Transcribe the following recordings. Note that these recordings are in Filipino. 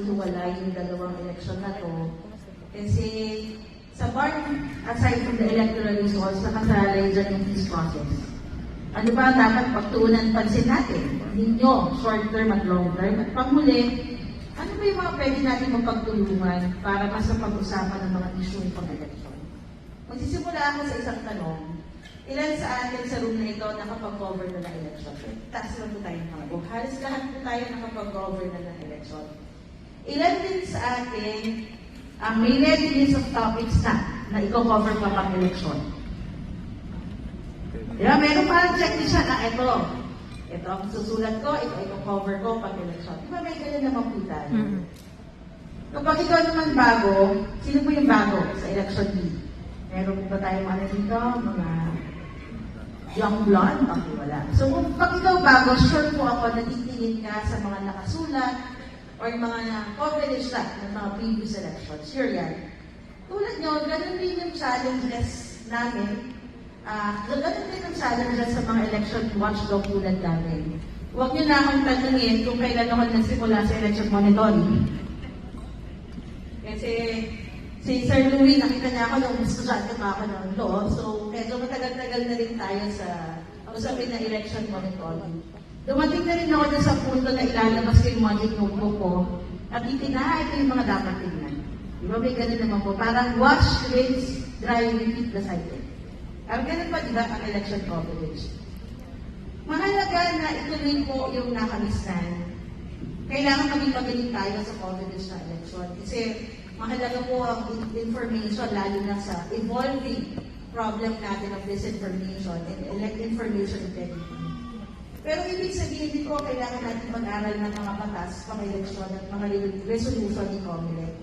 ihiwalay yung dalawang eleksyon na to. Kasi sa bar, aside from the electoral results, nakasalalay dyan yung peace process. Ano ba dapat pagtuunan pansin natin? Ninyo, short term at long term. At panghuli, ano ba yung mga pwede natin mapagtulungan para mas pag-usapan ng mga issue ng pag-eleksyon? Magsisimula ako sa isang tanong. Ilan sa atin sa room na ito nakapag-cover na ng election? Taas lang po tayo ng mga. Halos lahat po tayo nakapag-cover na ng election. Ilan din sa atin ang may ready list of topics na na i-cover pa pang election? Di ba? Meron parang checklist siya na ito. Ito ang susulat ko, ito ay cover ko pag election. Di ba may ganun naman po tayo? Mm. Kapag ikaw naman bago, sino po yung bago sa election league? Meron po ba tayong ano dito? Mga young blood? Bakit wala? So kung pag ikaw bago, sure po ako na titingin ka sa mga nakasulat or yung mga na-coverage na ng mga previous elections. Sure yan. Tulad nyo, ganun din yung challenges namin. Ah, ganun din yung challenges sa mga election watchdog tulad namin. Huwag nyo na akong tanungin kung kailan ako nagsimula sa election monitoring. Kasi si Sir Louie, nakita niya ako nung estudyante pa ako ng law. So, medyo matagal-tagal na rin tayo sa usapin na election monitoring. Dumating na rin ako dun sa punto na ilalabas ko yung magic notebook ko at itinahay ko yung mga dapat tingnan. Di ba may ganun naman po? Parang watch, rinse, dry, repeat the cycle. Ang ganun pa, di ba, ang election coverage. Mahalaga na ituloy po yung nakamisnan kailangan maging magaling tayo sa confidence na election. Kasi mahalaga po ang in- information, lalo na sa evolving problem natin of disinformation and information integrity. Pero ibig sabihin din po, kailangan natin mag-aral ng mga batas, pang eleksyon at mga re- resolution ni COMELEC.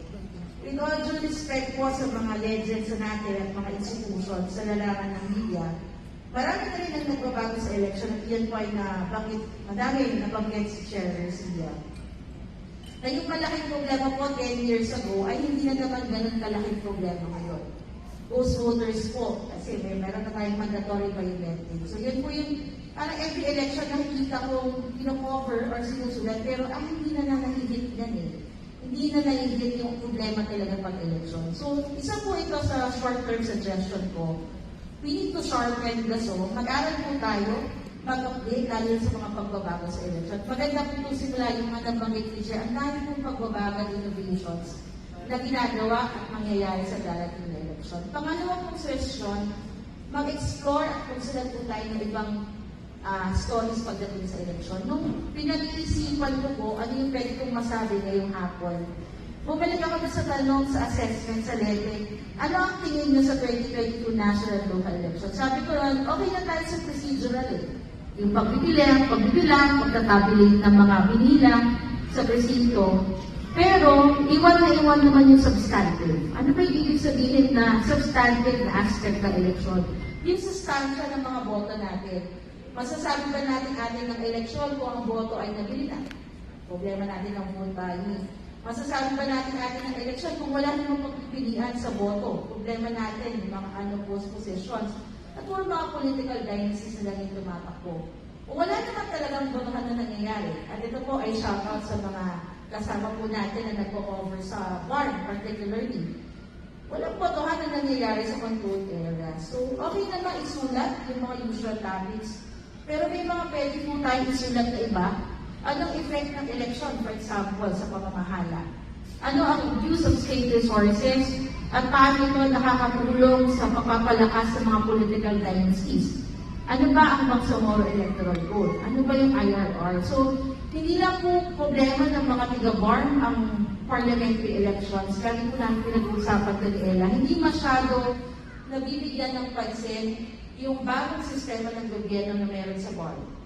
With all due respect po sa mga legends natin at mga institutions sa larangan ng media, marami na rin ang nagbabago sa election at yan po ay nabanggit, madami nabanggit si Chair Garcia na yung malaking problema po 10 years ago ay hindi na naman ganun kalaking problema ngayon. Ghost voters po, kasi may meron na tayong mandatory biometric. So yun po yung, parang every election nakikita kong kino-cover or sinusulat, pero ay hindi na nanahigit yan eh. Hindi na nahihigit yung problema talaga pag election. So isa po ito sa short-term suggestion ko. We need to sharpen the saw. Mag-aral po tayo mag-update lalo sa mga pagbabago sa election. Maganda po kung simula yung mga nabanggit ni Chair, ang dami pong pagbabago at innovations na ginagawa at mangyayari sa darating na election. Pangalawa pong suggestion, mag-explore at consider po tayo ng ibang ah, stories pagdating sa election. Nung pinag-iisipan ko po, ano yung pwede kong masabi ngayong hapon, Bumalik ako sa tanong sa assessment sa LEPE. Ano ang tingin niyo sa 2022 national local election? Sabi ko lang, okay na tayo sa procedural eh. Yung pagbibilang, pagbibilang, pagtatabulate ng mga binilang sa presinto. Pero, iwan na iwan naman yung substantive. Ano ba ibig sabihin na substantive na aspect ng election? Yung sustansya ng mga boto natin. Masasabi ba natin atin ng eleksyon kung ang boto ay nabili na? Problema natin ang vote buying. Masasabi ba natin atin ng eleksyon kung wala namang pagpipilian sa boto? Problema natin, mga ano post positions. At puro mga political dynasties na lang yung tumatakbo. Kung wala naman talagang botohan na nangyayari, at ito po ay shoutout sa mga kasama po natin na nagpo-cover sa BARN particularly. Walang botohan na nangyayari sa controlled area. So, okay na ba isulat yung mga usual topics? Pero may mga pwede po tayong isulat na iba. Anong effect ng election, for example, sa pamamahala? Ano ang use of state resources? At paano ito nakakatulong sa pagpapalakas ng mga political dynasties? Ano ba ang Bangsamoro Electoral Code? Ano ba yung IRR? So, hindi lang po problema ng mga tiga-BARM ang parliamentary elections. Lagi po namin pinag-uusapan ko ni Ella. Hindi masyado nabibigyan ng pansin yung bagong sistema ng gobyerno na meron sa BARM.